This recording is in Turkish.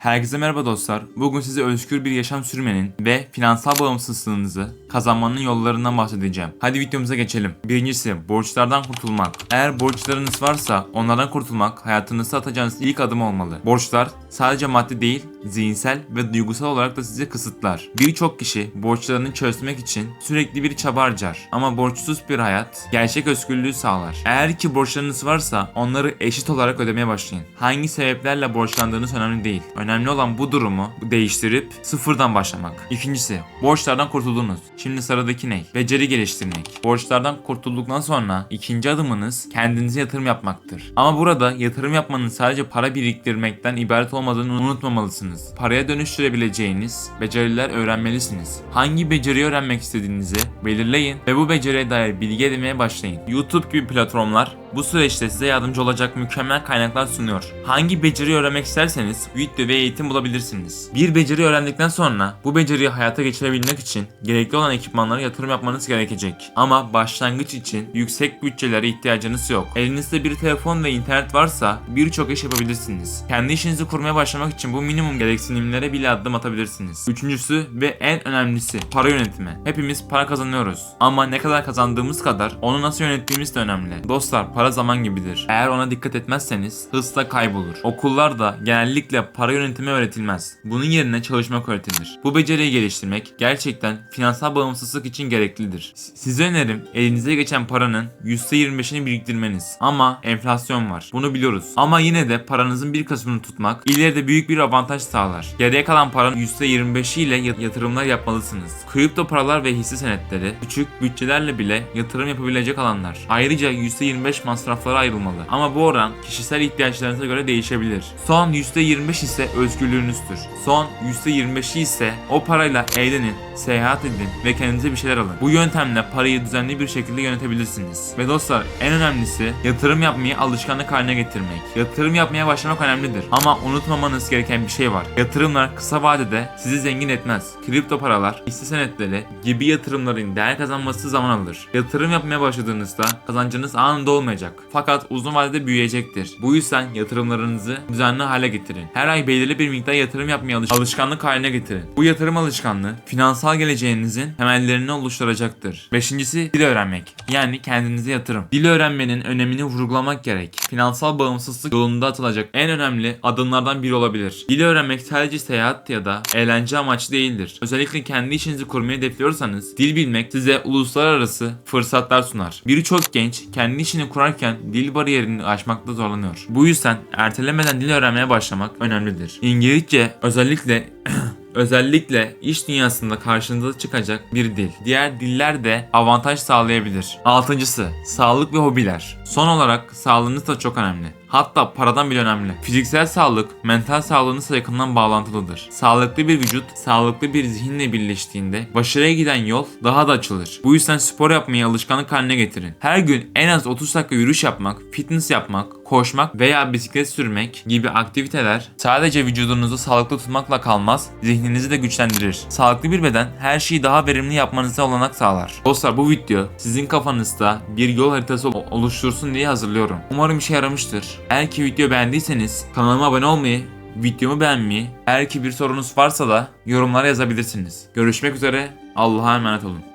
Herkese merhaba dostlar. Bugün size özgür bir yaşam sürmenin ve finansal bağımsızlığınızı kazanmanın yollarından bahsedeceğim. Hadi videomuza geçelim. Birincisi borçlardan kurtulmak. Eğer borçlarınız varsa onlardan kurtulmak hayatınızda atacağınız ilk adım olmalı. Borçlar sadece maddi değil, zihinsel ve duygusal olarak da sizi kısıtlar. Birçok kişi borçlarını çözmek için sürekli bir çaba harcar. Ama borçsuz bir hayat gerçek özgürlüğü sağlar. Eğer ki borçlarınız varsa onları eşit olarak ödemeye başlayın. Hangi sebeplerle borçlandığınız önemli değil. Önemli olan bu durumu değiştirip sıfırdan başlamak. İkincisi, borçlardan kurtuldunuz. Şimdi sıradaki ne? Beceri geliştirmek. Borçlardan kurtulduktan sonra ikinci adımınız kendinize yatırım yapmaktır. Ama burada yatırım yapmanın sadece para biriktirmekten ibaret olmadığını unutmamalısınız. Paraya dönüştürebileceğiniz beceriler öğrenmelisiniz. Hangi beceriyi öğrenmek istediğinizi belirleyin ve bu beceriye dair bilgi edinmeye başlayın. YouTube gibi platformlar bu süreçte size yardımcı olacak mükemmel kaynaklar sunuyor. Hangi beceriyi öğrenmek isterseniz video ve eğitim bulabilirsiniz. Bir beceri öğrendikten sonra bu beceriyi hayata geçirebilmek için gerekli olan ekipmanlara yatırım yapmanız gerekecek. Ama başlangıç için yüksek bütçelere ihtiyacınız yok. Elinizde bir telefon ve internet varsa birçok iş yapabilirsiniz. Kendi işinizi kurmaya başlamak için bu minimum gereksinimlere bile adım atabilirsiniz. Üçüncüsü ve en önemlisi para yönetimi. Hepimiz para kazanıyoruz. Ama ne kadar kazandığımız kadar onu nasıl yönettiğimiz de önemli. Dostlar para zaman gibidir. Eğer ona dikkat etmezseniz hızla kaybolur. Okullarda genellikle para yönetimi öğretilmez. Bunun yerine çalışmak öğretilir. Bu beceriyi geliştirmek gerçekten finansal bağımsızlık için gereklidir. Size önerim elinize geçen paranın %25'ini biriktirmeniz. Ama enflasyon var. Bunu biliyoruz. Ama yine de paranızın bir kısmını tutmak ileride büyük bir avantaj sağlar. Geriye kalan paranın %25'i ile yat- yatırımlar yapmalısınız. Kripto paralar ve hisse senetleri küçük bütçelerle bile yatırım yapabilecek alanlar. Ayrıca %25 masraflara ayrılmalı. Ama bu oran kişisel ihtiyaçlarınıza göre değişebilir. Son %25 ise özgürlüğünüzdür. Son %25'i ise o parayla eğlenin, seyahat edin ve kendinize bir şeyler alın. Bu yöntemle parayı düzenli bir şekilde yönetebilirsiniz. Ve dostlar en önemlisi yatırım yapmayı alışkanlık haline getirmek. Yatırım yapmaya başlamak önemlidir. Ama unutmamanız gereken bir şey var. Yatırımlar kısa vadede sizi zengin etmez. Kripto paralar, hisse senetleri gibi yatırımların değer kazanması zaman alır. Yatırım yapmaya başladığınızda kazancınız anında olmayacak. Fakat uzun vadede büyüyecektir. Bu yüzden yatırımlarınızı düzenli hale getirin. Her ay belirli bir miktar yatırım yapmaya alış- alışkanlık haline getirin. Bu yatırım alışkanlığı finansal geleceğinizin temellerini oluşturacaktır. Beşincisi dil öğrenmek. Yani kendinize yatırım. Dil öğrenmenin önemini vurgulamak gerek. Finansal bağımsızlık yolunda atılacak en önemli adımlardan biri olabilir. Dil öğrenmek sadece seyahat ya da eğlence amaçlı değildir. Özellikle kendi işinizi kurmayı hedefliyorsanız dil bilmek size uluslararası fırsatlar sunar. Birçok genç kendi işini kurarken dil bariyerini aşmakta zorlanıyor. Bu yüzden ertelemeden dil öğrenmeye başlamak önemlidir. İngilizce özellikle Özellikle iş dünyasında karşınıza çıkacak bir dil. Diğer diller de avantaj sağlayabilir. Altıncısı, sağlık ve hobiler. Son olarak sağlığınız da çok önemli. Hatta paradan bile önemli. Fiziksel sağlık, mental sağlığınızla yakından bağlantılıdır. Sağlıklı bir vücut, sağlıklı bir zihinle birleştiğinde başarıya giden yol daha da açılır. Bu yüzden spor yapmayı alışkanlık haline getirin. Her gün en az 30 dakika yürüyüş yapmak, fitness yapmak, koşmak veya bisiklet sürmek gibi aktiviteler sadece vücudunuzu sağlıklı tutmakla kalmaz, zihninizi de güçlendirir. Sağlıklı bir beden her şeyi daha verimli yapmanıza olanak sağlar. Dostlar bu video sizin kafanızda bir yol haritası ol- oluştursun diye hazırlıyorum. Umarım işe yaramıştır. Eğer ki video beğendiyseniz kanalıma abone olmayı, videomu beğenmeyi, eğer ki bir sorunuz varsa da yorumlara yazabilirsiniz. Görüşmek üzere, Allah'a emanet olun.